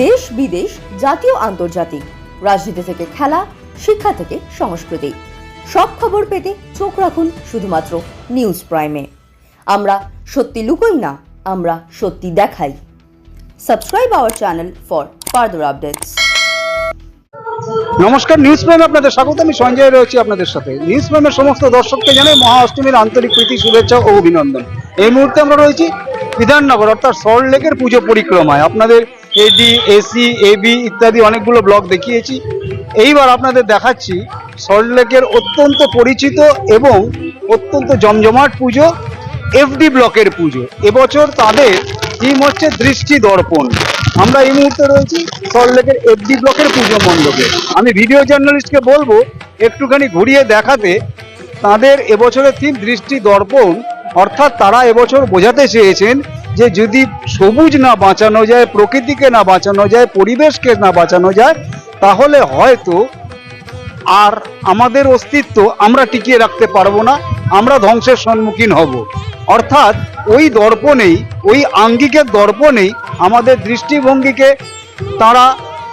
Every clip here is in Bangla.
দেশ বিদেশ, জাতীয়, আন্তর্জাতিক। রাজনীতি থেকে খেলা, শিক্ষা থেকে সংস্কৃতি। সব খবর পেতে চোখ রাখুন শুধুমাত্র নিউজ প্রাইমে। আমরা সত্যি লুকোই না, আমরা সত্যি দেখাই। Subscribe our channel for further updates. নমস্কার, নিউজ প্রাইমে আপনাদের স্বাগত। আমি সঞ্জয় রয়েছি আপনাদের সাথে। নিউজ প্রাইমের সমস্ত দর্শককে জানাই মহা অষ্টমীর আন্তরিক প্রীতি, শুভেচ্ছা ও অভিনন্দন। এই মুহূর্তে আমরা রয়েছি বিধাননগর, অর্থাৎ সল্ট লেকের পুজো পরিক্রমায়। আপনাদের এডি এসি এবি ইত্যাদি অনেকগুলো ব্লক দেখিয়েছি। এইবার আপনাদের দেখাচ্ছি সল্ট লেকের অত্যন্ত পরিচিত এবং অত্যন্ত জমজমাট পুজো এফডি ব্লকের পুজো। এবছর তাদের থিম হচ্ছে দৃষ্টি দর্পণ। আমরা এই মুহূর্তে রয়েছি সল্টলেকের এফডি ব্লকের পুজো মণ্ডপে। আমি ভিডিও জার্নালিস্টকে বলব, একটুখানি ঘুরিয়ে দেখাতে তাদের এবছরের থিম দৃষ্টি দর্পণ, অর্থাৎ তারা এবছর বোঝাতে চেয়েছেন যে যদি সবুজ না বাঁচানো যায়, প্রকৃতিকে না বাঁচানো যায়, পরিবেশকে না বাঁচানো যায়, তাহলে হয়তো আর আমাদের অস্তিত্ব আমরা টিকিয়ে রাখতে পারব না, আমরা ধ্বংসের সম্মুখীন হব। অর্থাৎ ওই দর্পণেই, ওই আঙ্গিকের দর্পণেই আমাদের দৃষ্টিভঙ্গিকে তারা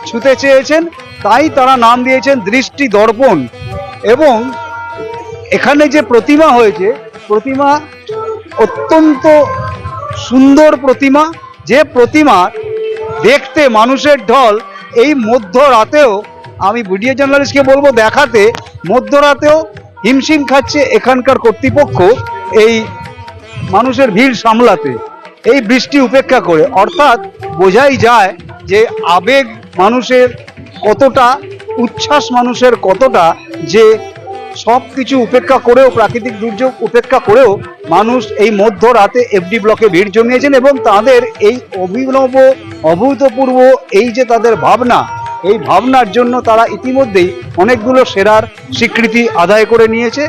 ছুতে চেয়েছেন, তাই তারা নাম দিয়েছেন দৃষ্টি দর্পণ। এবং এখানে যে প্রতিমা হয়েছে, প্রতিমা অত্যন্ত সুন্দর প্রতিমা, যে প্রতিমা দেখতে মানুষের ঢল, এই মধ্যরাতেও আমি ভিডিও জার্নালিস্টকে বলব দেখাতে, মধ্যরাতেও হিমশিম খাচ্ছে এখানকার কর্তৃপক্ষ এই মানুষের ভিড় সামলাতে। এই বৃষ্টি উপেক্ষা করে। অর্থাৎ বোঝাই যায় যে আবেগ মানুষের কতটা, উচ্ছ্বাস মানুষের কতটা যে সব কিছু উপেক্ষা করেও, প্রাকৃতিক দুর্যোগ উপেক্ষা করেও মানুষ এই মধ্যরাতে এফডি ব্লকে ভিড় জমিয়েছেন এবং তাদের এই অভিনব, অভূতপূর্ব এই যে তাদের ভাবনা, এই ভাবনার জন্য তারা ইতিমধ্যেই অনেকগুলো সেরার স্বীকৃতি আদায় করে নিয়েছে।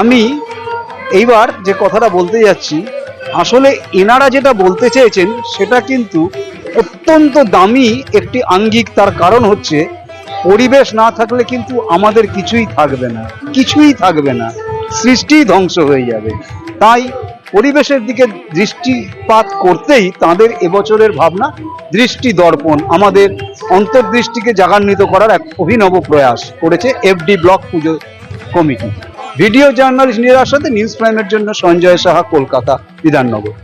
আমি এইবার যে কথাটা বলতে যাচ্ছি, আসলে এনারা যেটা বলতে চেয়েছেন, সেটা কিন্তু অত্যন্ত দামি একটি আঙ্গিক, তার কারণ হচ্ছে পরিবেশ না থাকলে কিন্তু আমাদের কিছুই থাকবে না, কিছুই থাকবে না সৃষ্টি ধ্বংস হয়ে যাবে। তাই পরিবেশের দিকে দৃষ্টিপাত করতেই তাদের এবছরের ভাবনা দৃষ্টি দর্পণ, আমাদের অন্তর্দৃষ্টিকে জাগান্বিত করার এক অভিনব প্রয়াস করেছে এফডি ব্লক পুজো কমিটি। ভিডিও জার্নালিস্ট নিরার সাথে নিউজ প্রাইমের জন্য সঞ্জয় সাহা, কলকাতা, বিধাননগর।